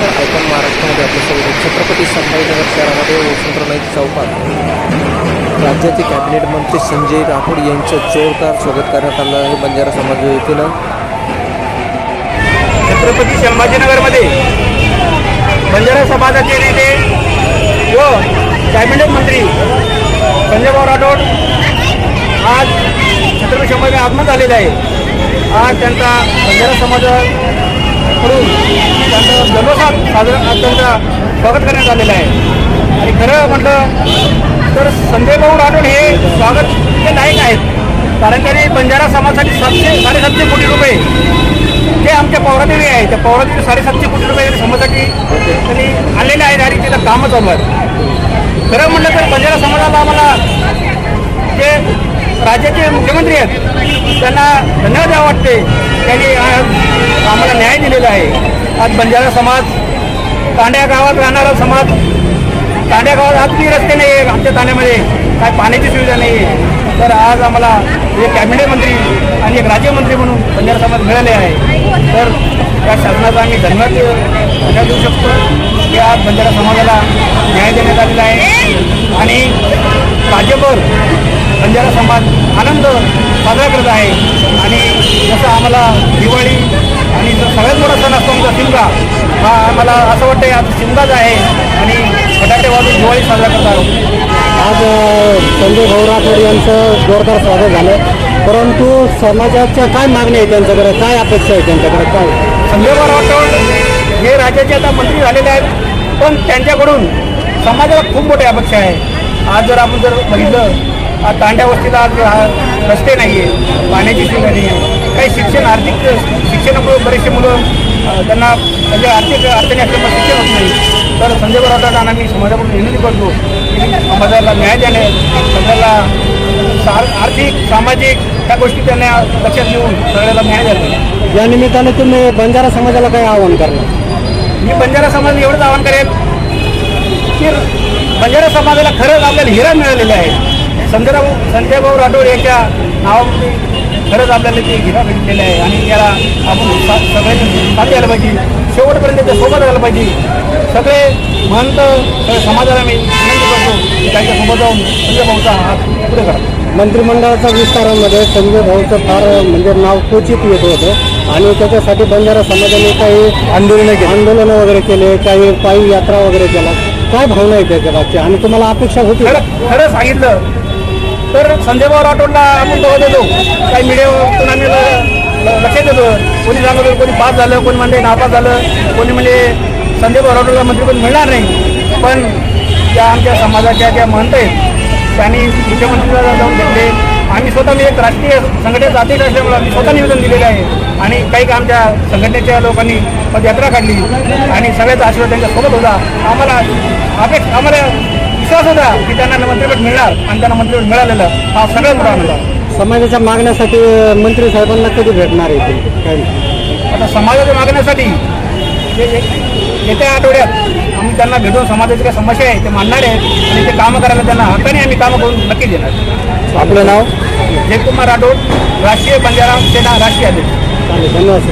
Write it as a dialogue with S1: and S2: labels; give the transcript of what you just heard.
S1: नमस्कार आयकॉन महाराष्ट्रामध्ये आपल्या सगळं छत्रपती संभाजीनगर शहरामध्ये वसंतराव नाईक चौकात राज्याचे कॅबिनेट मंत्री संजय राठोड यांचं जोरदार स्वागत करण्यात आलं आहे बंजारा समाज वतीनं
S2: छत्रपती संभाजीनगरमध्ये बंजारा समाजाचे नेते व कॅबिनेट मंत्री संजयभाऊ राठोड आज छत्रपती संभाजी आगमन झालेलं आहे. आज त्यांचा बंजारा समाजात समाजाकडून त्यांचं जल्लोषात साजरा आज त्यांचा स्वागत करण्यात आलेलं आहे. आणि खरं म्हटलं तर संजयभाऊ राठोड हे स्वागत हे लायक आहेत. कारण त्यांनी बंजारा समाजासाठी सातशे साडेसातशे कोटी रुपये जे आमच्या पौरादेवी आहे त्या पौरादेवी साडेसातशे कोटी रुपये समाजासाठी त्यांनी आणलेले आहेत आणि तिथं कामं चालू आहेत खरं म्हटलं तर बंजारा समाजाला आम्हाला जे राज्याचे मुख्यमंत्री आहेत त्यांना धन्यवाद द्यावं वाटते. त्यांनी आम्हाला न्याय दिलेला आहे. आज बंजारा समाज तांड्या गावात राहणारा समाज तांड्या गावात आजही रस्ते नाही आहे आमच्या तांड्यामध्ये. काय पाण्याची सुविधा नाही आहे तर आज आम्हाला एक कॅबिनेट मंत्री आणि एक राज्यमंत्री म्हणून बंजारा समाज मिळाले आहे. तर या शासनाचा आम्ही धन्यवाद धन्यवाद देऊ शकतो. की आज बंजारा समाजाला न्याय देण्यात आलेला आहे. आणि राज्यभर बंजारा समाज आनंद साजरा करत आहे. आणि जसं आम्हाला दिवाळी आणि सगळ्यात मोठा सण असतो आमचा शिमगा हा आम्हाला असं वाटतं आज शिमगाच आहे आणि फटाके वाजून दिवाळी साजरा करत आहोत.
S3: आज संजय भाऊ राठोड यांचं जोरदार स्वागत झालं. परंतु समाजाच्या काय मागण्या आहे त्यांच्याकडे? काय अपेक्षा आहे त्यांच्याकडे? काय?
S2: संजय राठोड हे राज्याचे आता मंत्री झालेले आहेत पण त्यांच्याकडून समाजाला खूप मोठी अपेक्षा आहे. आज जर आपण जर बघितलं आज तांड्या वस्तीला आज रस्ते नाही आहे पाण्याची सुविधा नाही आहे काही शिक्षण आर्थिक शिक्षणामुळे बरेचसे मुलं त्यांना म्हणजे आर्थिक अडचणी असल्यामुळे शिक्षण होत नाही. तर संजय राठोडांना मी समाजाकडून विनंती करतो की समाजाला न्याय देणे समाजाला आर्थिक सामाजिक त्या गोष्टी त्यांना लक्षात घेऊन सगळ्याला न्याय द्यायला
S3: या निमित्ताने तुम्ही बंजारा समाजाला काय आवाहन करणार?
S2: मी बंजारा समाज एवढंच आवाहन करेन की बंजारा समाजाला खरंच आपल्याला हिरा मिळालेला आहे संजयराव संजयभाऊ राठोड यांच्या नावामध्ये खरंच आपल्याला ते हिरा भेटलेला आहे आणि त्याला आपण सगळ्यांनी साथ द्यायला पाहिजे. शेवटपर्यंत त्याच्या सोबत राहायला पाहिजे. सगळे महंत सगळ्या समाजाला मी विनंती करतो की त्यांच्यासोबत जाऊन संजयभाऊचा हात पुढे करा.
S3: मंत्रिमंडळाच्या विस्तारामध्ये संजय भाऊचं फार म्हणजे नाव क्वचित येत होतं. आणि त्याच्यासाठी बंजारा समाजाने काही आंदोलनं आंदोलनं वगैरे केले काही पायी यात्रा वगैरे केला काय भावना आहे त्याच्या बाबती आणि तुम्हाला अपेक्षा होती
S2: खरं सांगितलं. तर संजयभाऊ राठोडला आपण दवा देतो. काही मीडियातून आम्ही लक्षात देतो. कोणी सांगतो कोणी पास झालं कोणी म्हणजे नापास झालं कोणी म्हणजे संजयभाऊ राठोडला मंत्रीपद मिळणार नाही. पण त्या आमच्या समाजाच्या ज्या महंत आहेत त्यांनी मुख्यमंत्र्याला जाऊन घेतले. आम्ही स्वतः मी एक राष्ट्रीय संघटनेचा अध्यक्ष असल्यामुळे मी स्वतः निवेदन दिलेलं आहे. आणि काही का आमच्या संघटनेच्या लोकांनी पदयात्रा काढली. आणि सगळ्याचा आशीर्वाद त्यांच्यासोबत होता. आम्हाला अपेक्षा आम्हाला विश्वास होता की त्यांना मंत्रिपद मिळणार आणि त्यांना मंत्रिपद मिळालेलं हा सगळ्यात मोठा आनंद.
S3: समाजाच्या मागण्यासाठी मंत्री साहेबांना कधी भेटणार आहे ते? काय?
S2: आता समाजाच्या मागण्यासाठी जे जे- येत्या आठवड्यात आम्ही त्यांना भेटून समाजाच्या काही समस्या आहे ते मांडणार आहेत आणि ते कामं करायला त्यांना हाताने आम्ही कामं करून नक्की देणार
S3: आपलं नाव?
S2: जयकुमार राठोड राष्ट्रीय बंजारा सेना राष्ट्रीय अध्यक्ष.
S3: चालेल धन्यवाद सर.